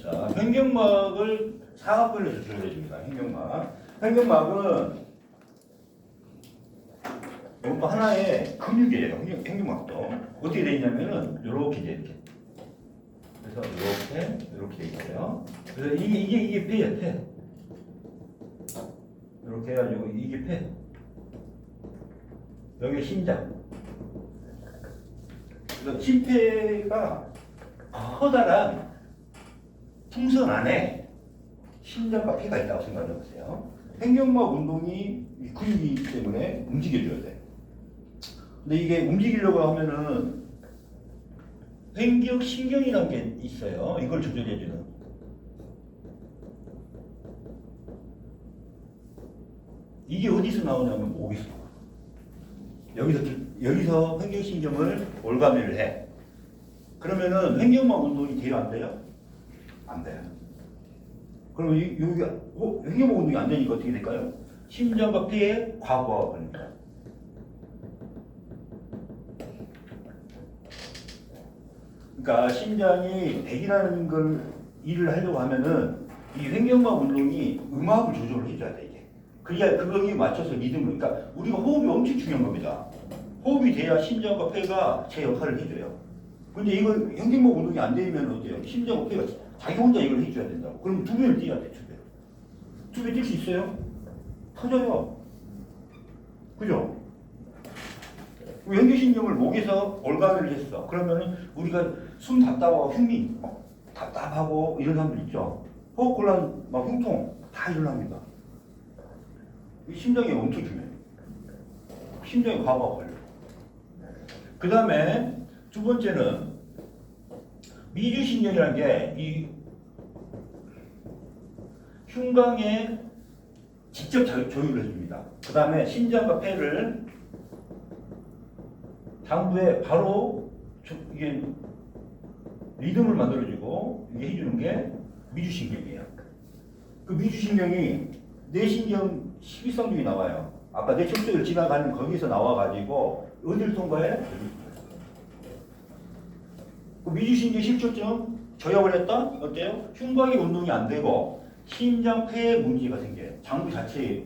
자, 횡격막을 사각근에서 조절해 줍니다. 횡격막. 횡격막은 이것도 하나의 근육이에요. 횡격, 횡격막도. 어떻게 돼 있냐면은 이렇게 돼 이렇게. 그래서 이렇게 이렇게 돼 있어요. 그래서 이게 이게 이게 폐예요, 폐. 이렇게 해가지고 이게 폐. 여기 심장. 그래서 심폐가 커다란 풍선 안에 심장과 폐가 있다고 생각해 보세요. 횡격막 운동이 이 근육이기 때문에 움직여줘야 돼. 근데 이게 움직이려고 하면은 횡격 신경이라는 게 있어요. 이걸 조절해주는. 이게 어디서 나오냐면 목에서. 여기서 여기서 횡격 신경을 올가매를 해. 그러면은 횡격막 운동이 돼요 안 돼요? 안 돼요. 그러면 이- 여기가 어, 횡격막 운동이 안 되니까 어떻게 될까요? 심장과 폐에 과부하가 걸립니다. 그러니까 심장이 100이라는 걸 일을 하려고 하면은 이 횡격막 운동이 음압을 조절을 해줘야 돼 이게. 그래야 그거에 맞춰서 리듬을. 그러니까 우리가 호흡이 엄청 중요한 겁니다. 호흡이 돼야 심장과 폐가 제 역할을 해줘요. 근데 이걸 횡격막 운동이 안 되면 어때요? 심장과 폐가 자기 혼자 이걸 해줘야 된다고. 그럼 두 배를 뛰어야 돼, 두 배. 두배 뛸 수 있어요? 터져요. 그죠? 연기신경을 목에서 올가매를 했어. 그러면은 우리가 숨 답답하고 막 답답하고 이런 사람들 있죠. 호흡 곤란, 막 흉통 다 일어납니다. 이 심장이 엄청 중요해요. 심장에 과부하 걸려. 그 다음에 두 번째는 미주신경이라는 게 이 흉곽에 직접 자- 조율을 해줍니다. 그 다음에 심장과 폐를 당부에 바로 저- 이게 리듬을 만들어주고 이게 해주는 게 미주신경이에요. 그 미주신경이 뇌신경 12성중이 나와요. 아까 뇌척도를 지나가는 거기서 나와가지고 어디를 통과해? 그 미주신경 실조증 저역을 했다? 어때요? 흉곽의 운동이 안 되고 심장 폐에 문제가 생겨요. 장부 자체에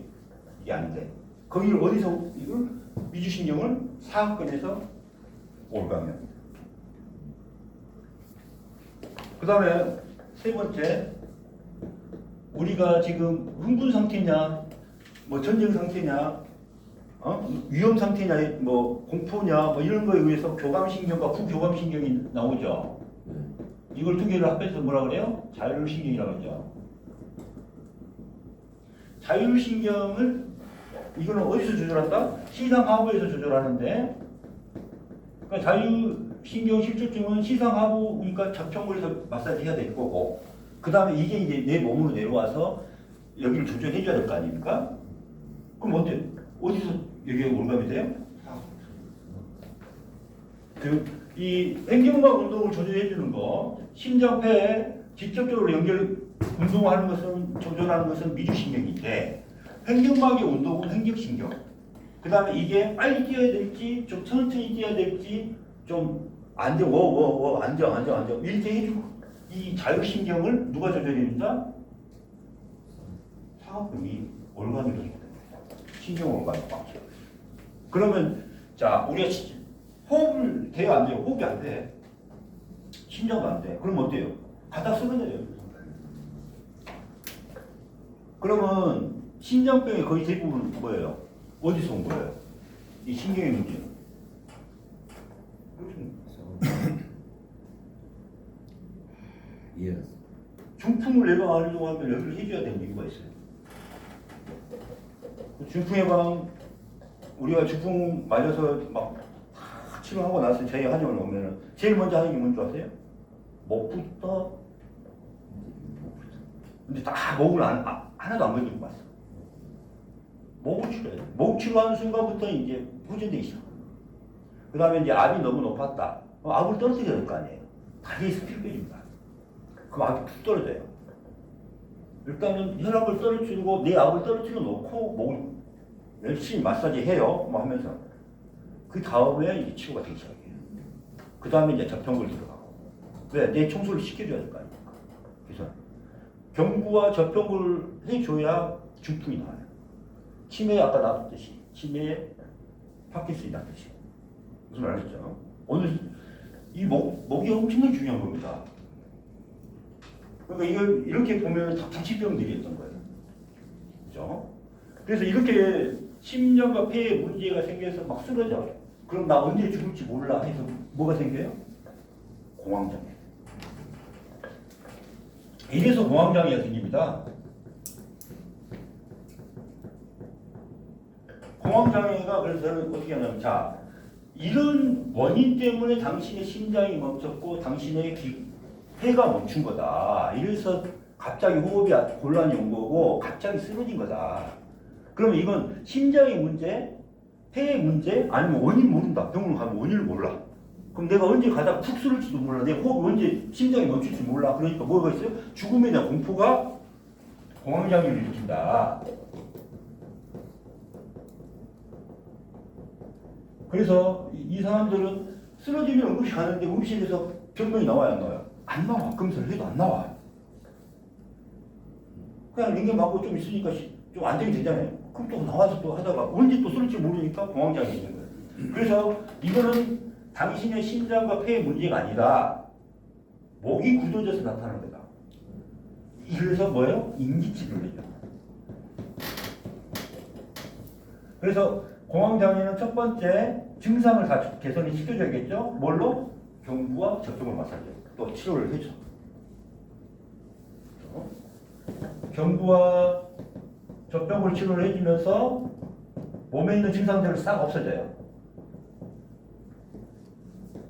이게 안 돼. 거기를 어디서 이걸 미주신경을 사각근에서 올가면. 그 다음에 세 번째, 우리가 지금 흥분 상태냐, 뭐 전쟁 상태냐, 어? 위험 상태냐, 뭐 공포냐, 뭐 이런 거에 의해서 교감신경과 부교감신경이 나오죠. 이걸 두 개를 합해서 뭐라 그래요? 자율신경이라고 하죠. 자율신경을 이거는 어디서 조절한다? 시상하부에서 조절하는데 그러니까 자율신경 실조증은 시상하부 그러니까 접촉물에서 마사지 해야 될 거고 그 다음에 이게 이제 내 몸으로 내려와서 여기를 조절해 줘야 될 거 아닙니까? 그럼 어때? 어디서 여기에 올감이 돼요? 그이 횡격막 운동을 조절해 주는 거 심장폐에 직접적으로 연결 운동하는 것은 조절하는 것은 미주신경인데 횡격막의 운동은 횡격신경. 그 다음에 이게 빨리 뛰어야 될지 좀 천천히 뛰어야 될지 좀 안정 워워워 안정 안정 안정 이렇게 해주고 이 자율신경을 누가 조절해준다? 사각근이 올가미 조절됩니다. 신경 올가미 꽉 채워. 그러면 자 우리가 시- 호흡을 돼요 안 돼요? 호흡이 안 돼. 심장도 안 돼. 그럼 어때요? 가다 쓰러져요. 그러면 심장병의 거의 대부분 뭐예요? 어디서 온 거예요? 이 신경의 문제는. 예. 중풍을 예방하려고 하면 여기를 해줘야 되는 이유가 있어요. 그 중풍 예방 우리가 중풍 맞아서 막다 치료하고 나서 저희 한의원 오면은 제일 먼저 하는 게 뭔지 아세요? 목부터 근데 다 목을 안, 아, 하나도 안 건드리고 왔어. 목을 치료해. 목 치료하는 순간부터 이제 후진돼 있어. 그 다음에 이제 압이 너무 높았다. 그럼 압을 떨어뜨려야 될 거 아니에요. 다리에서 피를 빼줍니다. 그럼 압이 툭 떨어져요. 일단은 혈압을 떨어뜨리고 내 압을 떨어뜨려 놓고 목을 열심히 마사지 해요. 뭐 하면서 그 다음에 이제 치료가 되기 시작해요. 그 다음에 이제 접촉을 들어가고 왜? 내 청소를 시켜줘야 될 거 아닙니까? 그래서 경부와 접촉을 해줘야 중풍이 나와요. 치매에 아까 나왔듯이 치매에 파킨슨이 났듯이 무슨 말 알겠죠? 오늘 이 목, 목이 엄청나게 중요한 겁니다. 그러니까 이걸 이렇게 보면 다 불치병들이 있던 거예요. 그죠? 그래서 이렇게 심장과 폐에 문제가 생겨서 막 쓰러져. 그럼 나 언제 죽을지 몰라 해서 뭐가 생겨요? 공황장애. 이래서 공황장애가 생깁니다. 공황장애가 그래서 어떻게 하냐면 자 이런 원인 때문에 당신의 심장이 멈췄고 당신의 기, 폐가 멈춘 거다. 이래서 갑자기 호흡이 곤란이 온 거고 갑자기 쓰러진 거다. 그러면 이건 심장의 문제, 폐의 문제, 아니면 원인 모른다. 병원을 가면 원인을 몰라. 그럼 내가 언제 가다가 푹 쓰러질지도 몰라. 내 호흡이 언제 심장이 멈출지 몰라. 그러니까 뭐가 있어요? 죽음에 대한 공포가 공황장애를 일으킨다. 그래서 이, 이 사람들은 쓰러지면 응급실 가는데 응급실에서 병명이 나와야 안 나와요? 안 나와. 해도 안 나와. 그냥 링겐 맞고 좀 있으니까 시- 좀 안정이 되잖아요. 그럼 또 나와서 또 하다가 언제 또 쏠지 모르니까 공황장애 있는 거예요. 그래서 이거는 당신의 심장과 폐의 문제가 아니라 목이 굳어져서 나타나는 거다. 그래서 뭐예요? 해요. 그래서 공황장애는 첫 번째 증상을 다 개선을 시켜줘야겠죠? 뭘로? 경부와 접촉을 마사지. 또 치료를 해줘. 어? 경부와 접촉을 치료를 해주면서 몸에 있는 증상들을 싹 없어져요.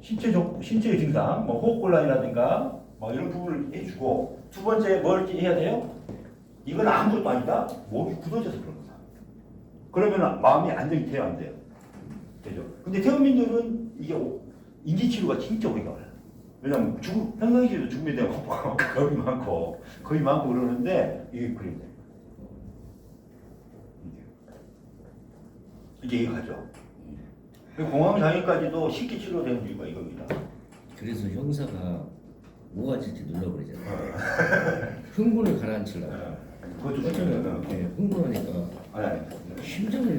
신체적 신체의 증상, 뭐 호흡곤란이라든가 뭐 이런 부분을 해주고 두 번째 뭘 해야 돼요? 이건 아무것도 아니다. 목이 굳어져서 그런 거다. 그러면 마음이 안정이 돼야 안 돼요. 되죠. 근데 태어민들은 이게 오- 인지치료가 진짜 오래 가요. 왜냐면 죽음, 평상시에도 죽음에 대한 겁이 많고, 겁이 많고 그러는데, 이게 그림 돼요. 이게 이게 가죠. 공황장애까지도 쉽게 치료되는 이유가 이겁니다. 그래서 형사가 뭐가 질지 눌러버리잖아. 흥분을 가라앉히려고. 그것도 어쩌면 중요해요. 예, 흥분하니까 아니, 아니. 심장을